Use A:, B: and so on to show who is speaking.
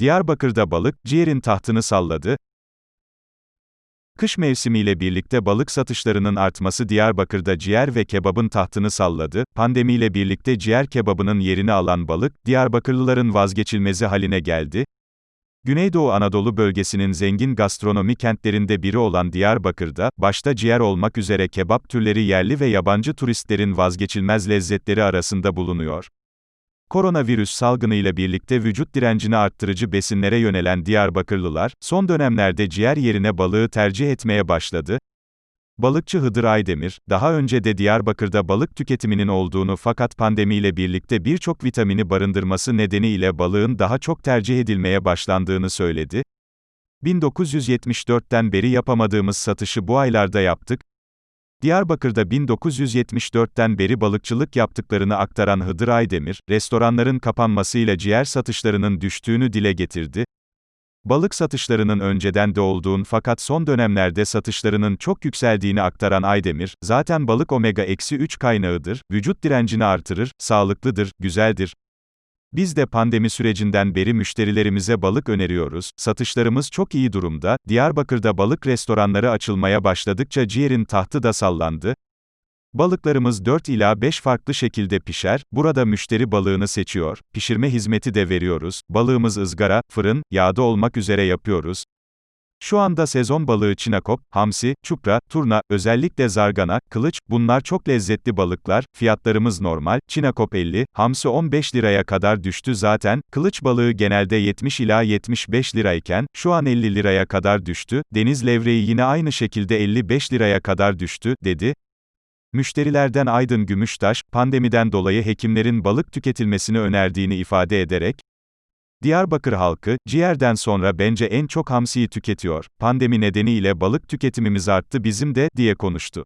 A: Diyarbakır'da balık, ciğerin tahtını salladı. Kış mevsimiyle birlikte balık satışlarının artması Diyarbakır'da ciğer ve kebabın tahtını salladı. Pandemiyle birlikte ciğer kebabının yerini alan balık, Diyarbakırlıların vazgeçilmezi haline geldi. Güneydoğu Anadolu bölgesinin zengin gastronomi kentlerinde biri olan Diyarbakır'da, başta ciğer olmak üzere kebap türleri yerli ve yabancı turistlerin vazgeçilmez lezzetleri arasında bulunuyor. Koronavirüs salgınıyla birlikte vücut direncini arttırıcı besinlere yönelen Diyarbakırlılar, son dönemlerde ciğer yerine balığı tercih etmeye başladı. Balıkçı Hıdır Aydemir, daha önce de Diyarbakır'da balık tüketiminin olduğunu fakat pandemiyle birlikte birçok vitamini barındırması nedeniyle balığın daha çok tercih edilmeye başlandığını söyledi. 1974'ten beri yapamadığımız satışı bu aylarda yaptık. Diyarbakır'da 1974'ten beri balıkçılık yaptıklarını aktaran Hıdır Aydemir, restoranların kapanmasıyla ciğer satışlarının düştüğünü dile getirdi. Balık satışlarının önceden de olduğun fakat son dönemlerde satışlarının çok yükseldiğini aktaran Aydemir, zaten balık omega-3 kaynağıdır, vücut direncini artırır, sağlıklıdır, güzeldir. Biz de pandemi sürecinden beri müşterilerimize balık öneriyoruz, satışlarımız çok iyi durumda, Diyarbakır'da balık restoranları açılmaya başladıkça ciğerin tahtı da sallandı. Balıklarımız 4 ila 5 farklı şekilde pişer, burada müşteri balığını seçiyor, pişirme hizmeti de veriyoruz, balığımız ızgara, fırın, yağda olmak üzere yapıyoruz. Şu anda sezon balığı çinakop, hamsi, çupra, turna, özellikle zargana, kılıç, bunlar çok lezzetli balıklar, fiyatlarımız normal, çinakop 50, hamsi 15 liraya kadar düştü zaten, kılıç balığı genelde 70 ila 75 lirayken, şu an 50 liraya kadar düştü, deniz levreği yine aynı şekilde 55 liraya kadar düştü, dedi. Müşterilerden Aydın Gümüştaş, pandemiden dolayı hekimlerin balık tüketilmesini önerdiğini ifade ederek, Diyarbakır halkı, ciğerden sonra bence en çok hamsiyi tüketiyor. Pandemi nedeniyle balık tüketimimiz arttı bizim de, diye konuştu.